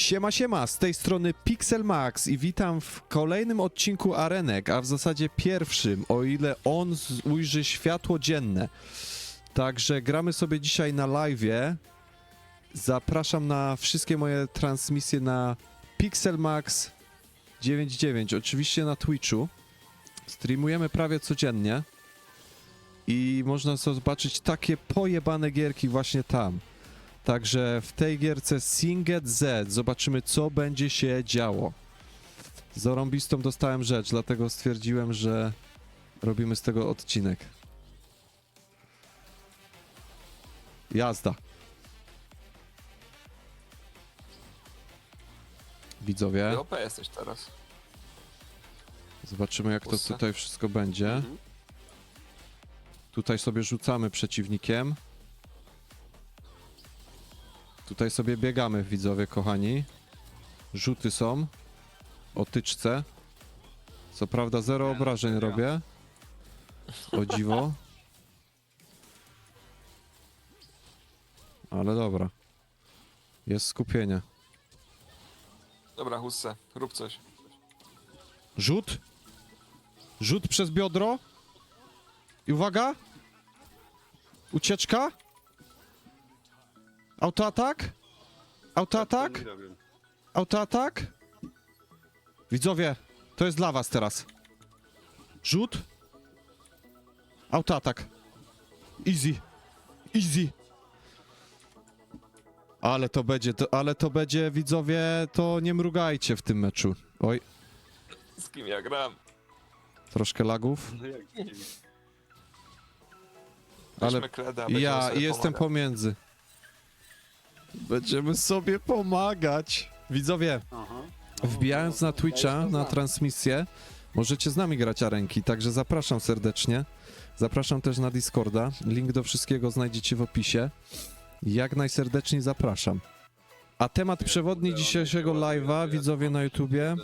Siema, siema, z tej strony Pixel Max i witam w kolejnym odcinku Arenek, a w zasadzie pierwszym, o ile on ujrzy światło dzienne. Także gramy sobie dzisiaj na live'ie. Zapraszam na wszystkie moje transmisje na Pixel Max 99, oczywiście na Twitchu. Streamujemy prawie codziennie i można zobaczyć takie pojebane gierki właśnie tam. Także w tej gierce Singet Z zobaczymy, co będzie się działo. Zarąbistą dostałem rzecz, dlatego stwierdziłem, że robimy z tego odcinek. Jazda. Widzowie, OP jesteś teraz. zobaczymy jak to tutaj wszystko będzie. Mhm. Tutaj sobie rzucamy przeciwnikiem. Tutaj sobie biegamy, widzowie kochani. Rzuty są. O tyczce. Co prawda zero obrażeń robię. O dziwo. Ale dobra. Jest skupienie. Dobra, Husse, rób coś. Rzut. Rzut przez biodro. I uwaga. Ucieczka. Autoatak. Autoatak. Nie. Autoatak. Widzowie, to jest dla was teraz. Rzut. Autoatak. Easy. Easy. Ale to będzie, to, ale to będzie, widzowie, to nie mrugajcie w tym meczu. Oj, Z kim ja gram? troszkę lagów. No jak. Ale Weźmy kreda, będziemy Ja sobie jestem pomiędzy. Będziemy sobie pomagać. Widzowie, Aha. Wbijając no, na Twitcha, na transmisję, możecie z nami grać arenki, także zapraszam serdecznie. Zapraszam też na Discorda. Link do wszystkiego znajdziecie w opisie. Jak najserdeczniej zapraszam. A temat przewodni dzisiejszego live'a, widzowie na YouTubie,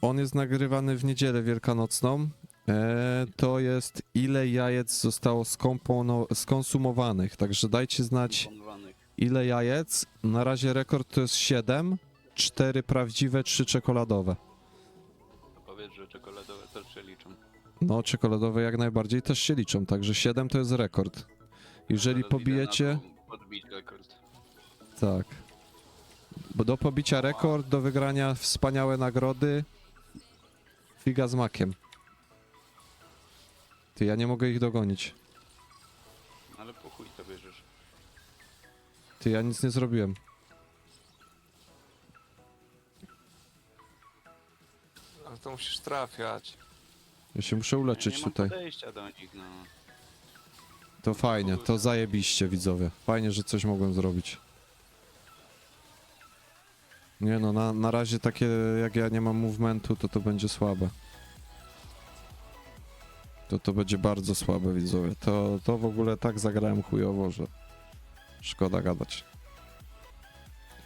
on jest nagrywany w niedzielę wielkanocną. E, to jest ile jajec zostało skompono- skonsumowanych, także dajcie znać. Ile jajec. Na razie rekord to jest 7, 4 prawdziwe, 3 czekoladowe. To Powiedz, że czekoladowe też się liczą. No, czekoladowe jak najbardziej też się liczą, także 7 to jest rekord. Jeżeli idę pobijecie, to Podbić rekord. tak. Bo do pobicia rekord, do wygrania wspaniałe nagrody, figa z makiem. Ty, ja nie mogę ich dogonić. Ale po chuj to bierzesz. Ty, ja nic nie zrobiłem. Ale to musisz trafiać. Ja się muszę Ja uleczyć nie mam tutaj. podejścia do nich, no. To fajnie, to zajebiście, widzowie. Fajnie, że coś mogłem zrobić. Nie no, na, na razie takie, jak ja nie mam movementu, to to będzie słabe. To to będzie bardzo słabe, widzowie. To, to w ogóle tak zagrałem chujowo, że szkoda gadać.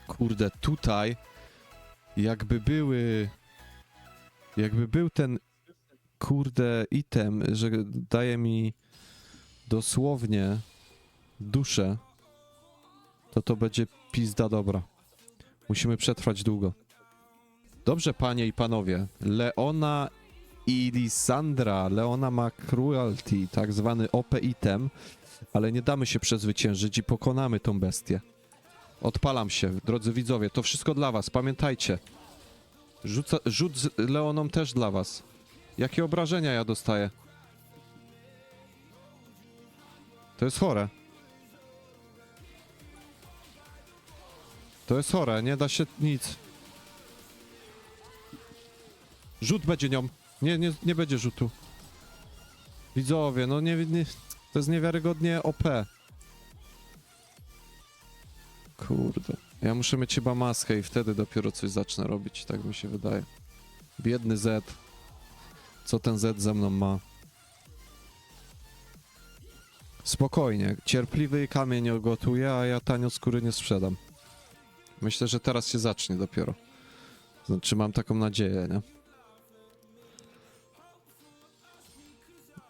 Kurde, tutaj jakby były... Jakby był ten kurde item, że daje mi dosłownie duszę, to to będzie pizda dobra. Musimy przetrwać długo. Dobrze, panie i panowie. Leona i Lisandra. Leona ma cruelty, tak zwany OP item, ale nie damy się przezwyciężyć i pokonamy tą bestię. Odpalam się, drodzy widzowie. To wszystko dla was, pamiętajcie. Rzuca, rzut z Leoną też dla was. Jakie obrażenia ja dostaję? To jest chore. To jest chore, nie da się nic. Rzut będzie nią. Nie, nie, nie będzie rzutu. Widzowie, no nie, nie to jest niewiarygodnie OP. Kurde. Ja muszę mieć chyba maskę i wtedy dopiero coś zacznę robić, tak mi się wydaje. Biedny Z. Co ten Z ze mną ma? Spokojnie, cierpliwy kamień gotuje, a ja tanio skóry nie sprzedam. Myślę, że teraz się zacznie dopiero. Znaczy, mam taką nadzieję, nie?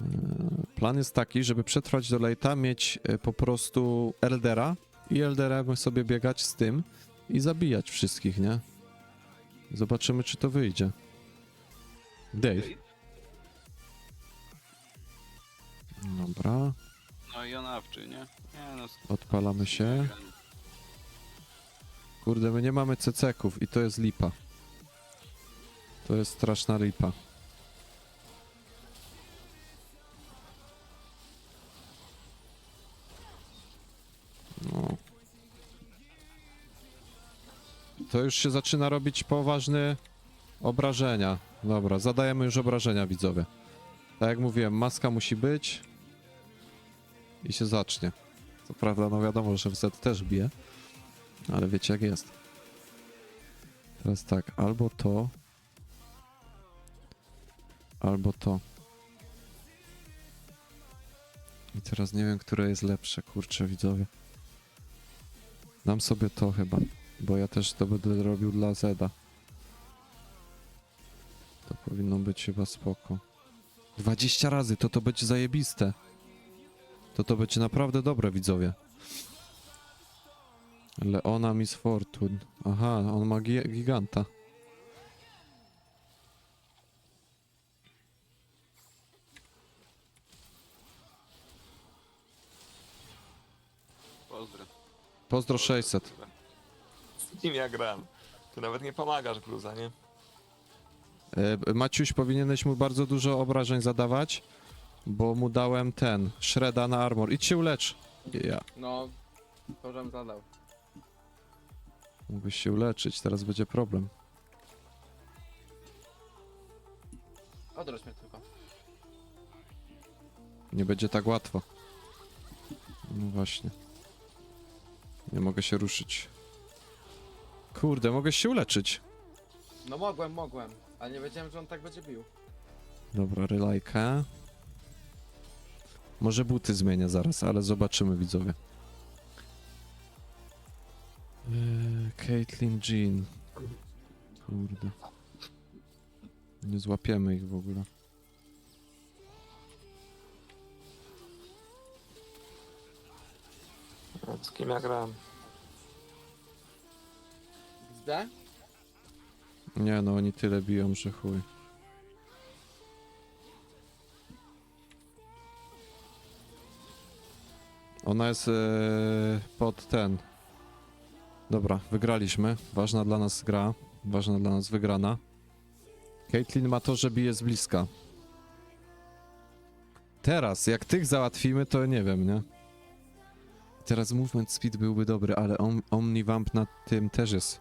Eee, Plan jest taki, żeby przetrwać do lejta, mieć e, po prostu Eldera i Elderem sobie biegać z tym i zabijać wszystkich, nie? Zobaczymy, czy to wyjdzie. Dave. Dobra, No i onawczy, nie? Nie no, odpalamy się. Kurde, my nie mamy ceceków i to jest lipa. To jest straszna lipa. To już się zaczyna robić poważne obrażenia. Dobra, zadajemy już obrażenia widzowie. Tak jak mówiłem, maska musi być i się zacznie. Co prawda, no wiadomo, że WZ też bije, ale wiecie jak jest. Teraz tak, albo to, albo to. I teraz nie wiem, które jest lepsze, kurczę, widzowie. Dam sobie to chyba, bo ja też to będę robił dla Zeda. To powinno być chyba spoko. 20 razy, to to będzie zajebiste. To to będzie naprawdę dobre, widzowie. Leona Miss Fortune. Aha, on ma gi giganta. Pozdro. Pozdro 600. Z kim ja gram? Ty nawet nie pomagasz, Gruza, nie? E, Maciuś, powinieneś mu bardzo dużo obrażeń zadawać, bo mu dałem ten, Shreda na armor. Idź się ulecz. Ja. No, to żem zadał. Mógłbyś się uleczyć, teraz będzie problem. Odroć mnie tylko. Nie będzie tak łatwo. No właśnie. Nie mogę się ruszyć. Kurde, mogę się uleczyć. No mogłem, mogłem, ale nie wiedziałem, że on tak będzie bił. Dobra, relajka. Może buty zmienię zaraz, ale zobaczymy widzowie. Eee, Caitlyn Jean. Kurde. Nie złapiemy ich w ogóle. Z kim ja gram? XD? Nie no, oni tyle biją, że chuj. Ona jest e, pod ten. Dobra, wygraliśmy. Ważna dla nas gra. Ważna dla nas wygrana. Caitlyn ma to, że bije z bliska. Teraz, jak tych załatwimy, to nie wiem, nie? Teraz movement speed byłby dobry, ale om Omnivamp na tym też jest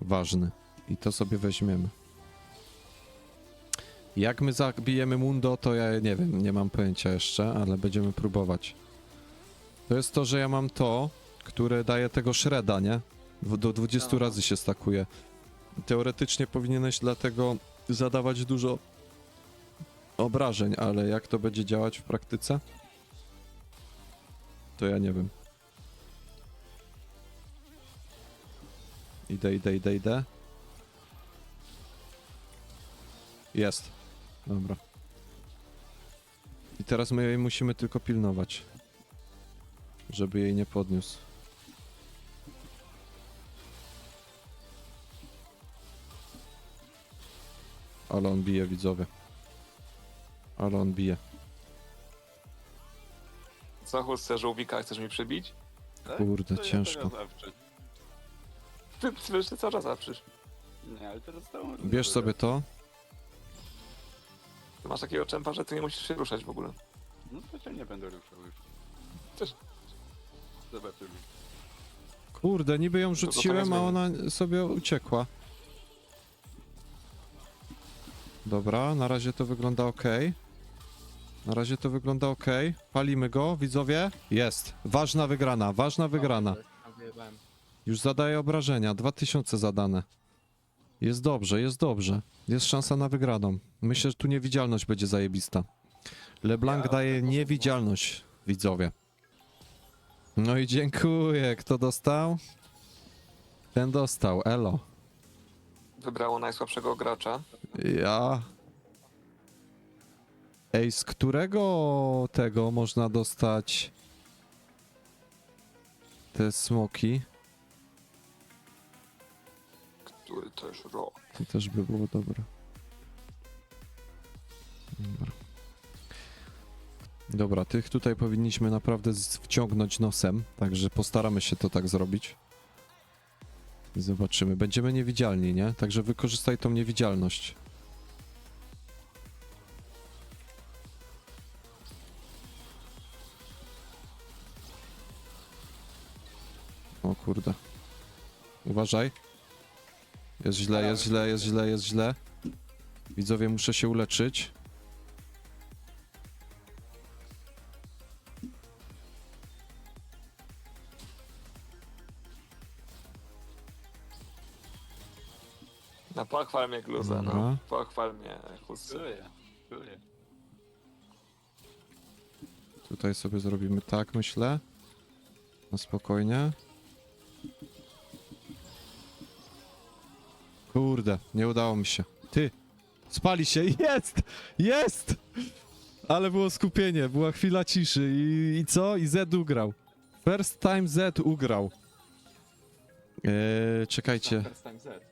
ważny. I to sobie weźmiemy. Jak my zabijemy Mundo, to ja nie wiem, nie mam pojęcia jeszcze, ale będziemy próbować. To jest to, że ja mam to, które daje tego shredda, nie? Do 20 No. razy się stakuje. Teoretycznie powinieneś dlatego zadawać dużo obrażeń, ale jak to będzie działać w praktyce? To ja nie wiem. Idę, idę, idę, idę. Jest. Dobra. I teraz my jej musimy tylko pilnować. Żeby jej nie podniósł. Ale on bije, widzowie. Ale on bije. Co, Husse, żółwika chcesz mi przybić? Tak? Kurde, To ja ciężko. zawsze. Ty, cały czas zaprzesz. Nie, ale teraz to Bierz sobie to. Ty masz takiego czempa, że ty nie musisz się ruszać w ogóle. No to cię nie będę ruszał już. Też. Zobaczymy. Kurde, niby ją rzuciłem, a ona sobie uciekła. Dobra, na razie to wygląda ok. Na razie to wygląda ok. Palimy go, widzowie. Jest. Ważna wygrana, ważna wygrana. O, tam wyjebałem. Już zadaje obrażenia, 2000 zadane. Jest dobrze, jest dobrze. Jest szansa na wygraną. Myślę, że tu niewidzialność będzie zajebista. LeBlanc Ja daje niewidzialność, widzowie. No i dziękuję. Kto dostał? Ten dostał, elo. Wybrało najsłabszego gracza. Ja. Ej, z którego tego można dostać te smoki? Który też rok. To też by było dobre. Dobra. Dobra, tych tutaj powinniśmy naprawdę wciągnąć nosem, także postaramy się to tak zrobić. I zobaczymy. Będziemy niewidzialni, nie? Także wykorzystaj tą niewidzialność. O kurde. Uważaj. Jest źle, jest źle, jest źle, jest źle. Widzowie, muszę się uleczyć. No pochwal mnie Gluza, Dobra. no. Pochwal mnie Husy. Czuję, czuję. Tutaj sobie zrobimy tak, myślę. Na spokojnie. Kurde, nie udało mi się. Ty! Spali się! Jest! Jest! Ale było skupienie, była chwila ciszy i, i co? I Z ugrał. First time Z ugrał. Eee, czekajcie, First time Z.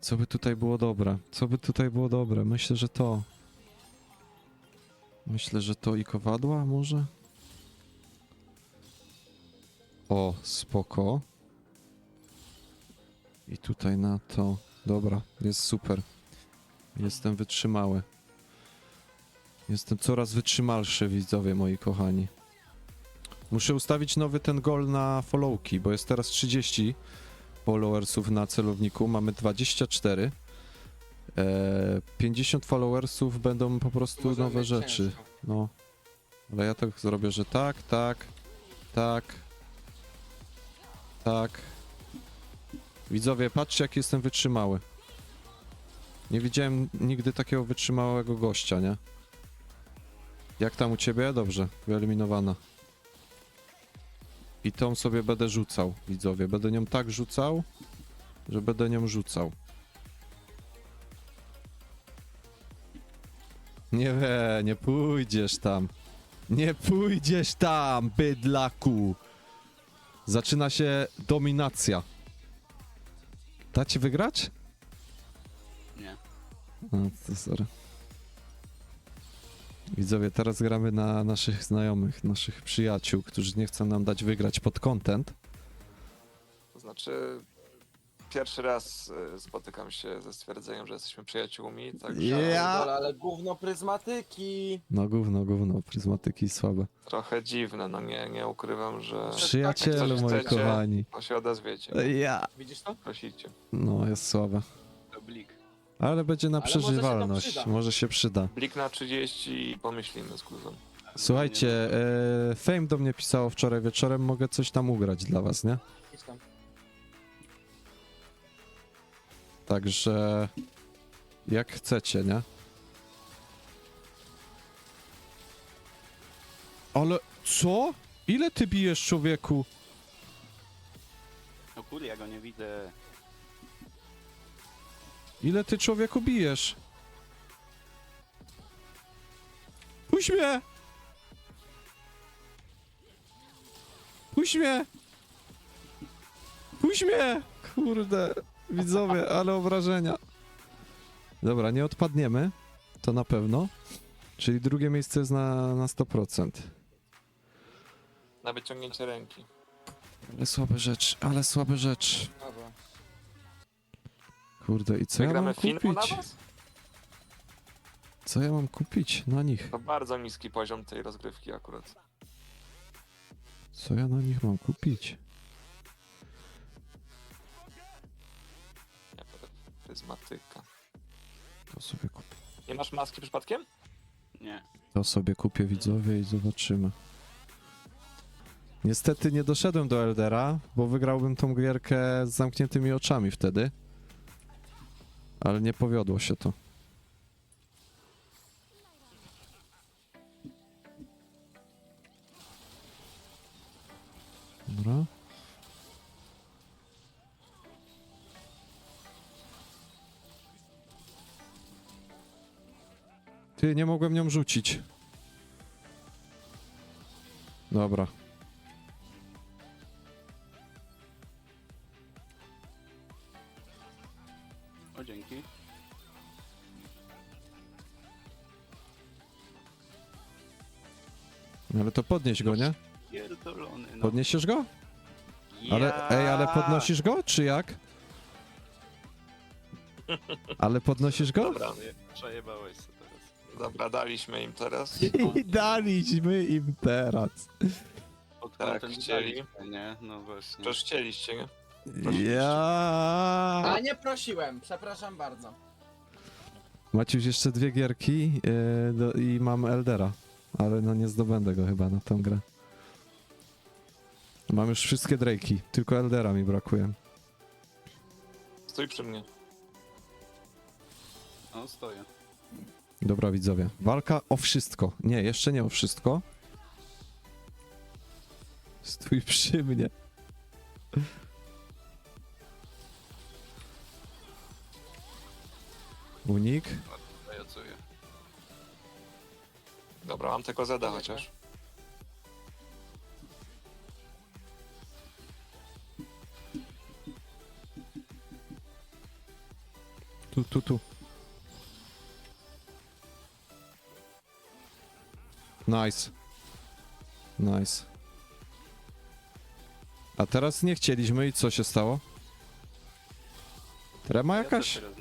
co by tutaj było dobre? Co by tutaj było dobre? Myślę, że to. Myślę, że to i kowadła może? O, spoko. I tutaj na to. Dobra, jest super. Jestem wytrzymały. Jestem coraz wytrzymalszy, widzowie moi kochani. Muszę ustawić nowy ten gol na followki, bo jest teraz 30 followersów na celowniku. Mamy 24. E, 50 followersów będą po prostu Może nowe rzeczy. ciężko. No. Ale ja tak zrobię, że tak, tak, tak, tak. Widzowie, patrzcie jak jestem wytrzymały. Nie widziałem nigdy takiego wytrzymałego gościa, nie? Jak tam u ciebie? Dobrze, wyeliminowana. I tą sobie będę rzucał, widzowie. Będę nią tak rzucał, że będę nią rzucał. Nie we, nie pójdziesz tam. Nie pójdziesz tam, bydlaku. Zaczyna się dominacja. Dacie wygrać? Nie. No, to sorry. Widzowie, teraz gramy na naszych znajomych, naszych przyjaciół, którzy nie chcą nam dać wygrać pod content. To znaczy, pierwszy raz y, spotykam się ze stwierdzeniem, że jesteśmy przyjaciółmi, także Ja- Pierdolę, ale gówno pryzmatyki. No gówno, gówno, pryzmatyki słabe. trochę dziwne, no nie, nie ukrywam, że Przyjaciele Jak coś moi chcecie- kochani. to się odezwiecie, Ja. Widzisz to? prosicie. No, jest słabe. To blik. Ale będzie na Ale może się to przeżywalność, przyda. może się przyda. Blik na 30 i pomyślimy z Gluzą. Słuchajcie, e, Fame do mnie pisało wczoraj wieczorem, mogę coś tam ugrać dla was, nie? Idź tam. Także jak chcecie, nie? Ale co? Ile ty bijesz człowieku? No kurde, ja go nie widzę. Ile ty człowieku bijesz? Puść mnie! Puść mnie! Puść mnie! Kurde, widzowie, ale obrażenia. Dobra, nie odpadniemy, to na pewno. Czyli drugie miejsce jest na, na 100%. Na wyciągnięcie ręki. Ale słabe rzecz, ale słabe rzecz. Dobra. Kurde, i co ja Wygramy mam na kupić? was? Co ja mam kupić na nich? To bardzo niski poziom tej rozgrywki akurat. Co ja na nich mam kupić? Pryzmatyka. To sobie kupię. Nie masz maski przypadkiem? Nie. To sobie kupię widzowie i zobaczymy. Niestety nie doszedłem do Eldera, bo wygrałbym tą gierkę z zamkniętymi oczami wtedy. Ale nie powiodło się to. Dobra. Ty, nie mogłem nią rzucić. Dobra. O, dzięki. Ale to podnieś go, nie? Pierdolony, no. Podniesiesz go? Ale, ej, ale podnosisz go, czy jak? Ale podnosisz go? Dobra, Przejebałeś teraz. Dobra, daliśmy im teraz. I daliśmy im teraz. Pod Tak, kątem chcieli. daliśmy, Nie, no właśnie. Przecież chcieliście, nie? Ja. A nie prosiłem, przepraszam bardzo. Macie już jeszcze dwie gierki e, do, i mam Eldera, ale no nie zdobędę go chyba na tą grę. Mam już wszystkie Drake'i, tylko Eldera mi brakuje. Stój przy mnie. No, stoję. Dobra widzowie, walka o wszystko. Nie, jeszcze nie o wszystko. Stój przy mnie. Unik. Zajacuję. Dobra, mam tylko Zeda chociaż. Tu, tu, tu. Nice. Nice. A teraz nie chcieliśmy i co się stało? Trema Ja jakaś? teraz.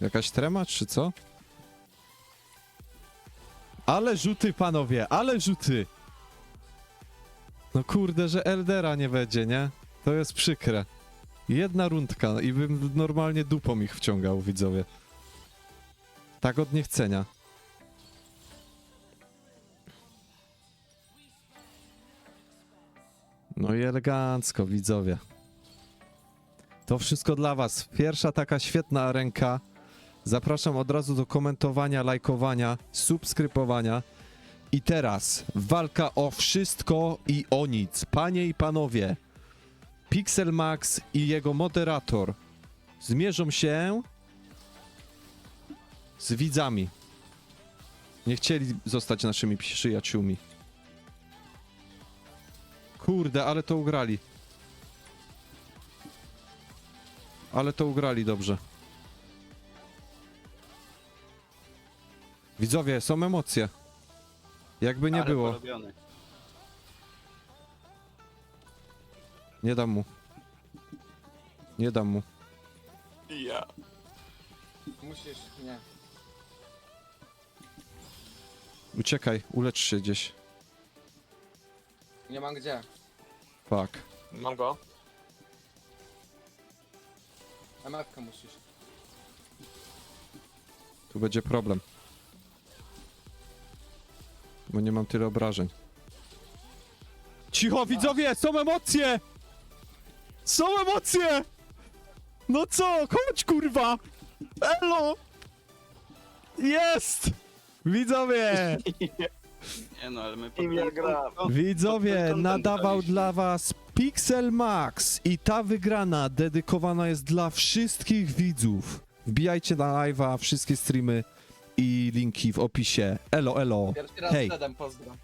Jakaś trema, czy co? Ale rzuty, panowie, ale rzuty! No kurde, że Eldera nie będzie, nie? To jest przykre. Jedna rundka i bym normalnie dupą ich wciągał, widzowie. Tak od niechcenia. No i elegancko, widzowie. To wszystko dla was. Pierwsza taka świetna ręka. Zapraszam od razu do komentowania, lajkowania, subskrybowania. I teraz walka o wszystko i o nic. Panie i panowie, Pixel Max i jego moderator zmierzą się z widzami. Nie chcieli zostać naszymi przyjaciółmi. Kurde, ale to ugrali. Ale to ugrali dobrze. Widzowie, są emocje. Jakby nie Ale było. porobiony. Nie dam mu. Nie dam mu. Ja. Musisz, nie. Uciekaj, ulecz się gdzieś. Nie mam gdzie. Fuck. Mam go. MF-kę musisz. Tu będzie problem. Bo nie mam tyle obrażeń. Cicho, widzowie! Są emocje! Są emocje! No co? Chodź, kurwa! Elo! Jest! Widzowie! Nie no, ale my Im ja gram. Widzowie, Pod nadawał graliśmy. dla was Pixel Max i ta wygrana dedykowana jest dla wszystkich widzów. Wbijajcie na live'a, wszystkie streamy i linki w opisie. Elo, elo. Pierwszy raz Hej. pozdro.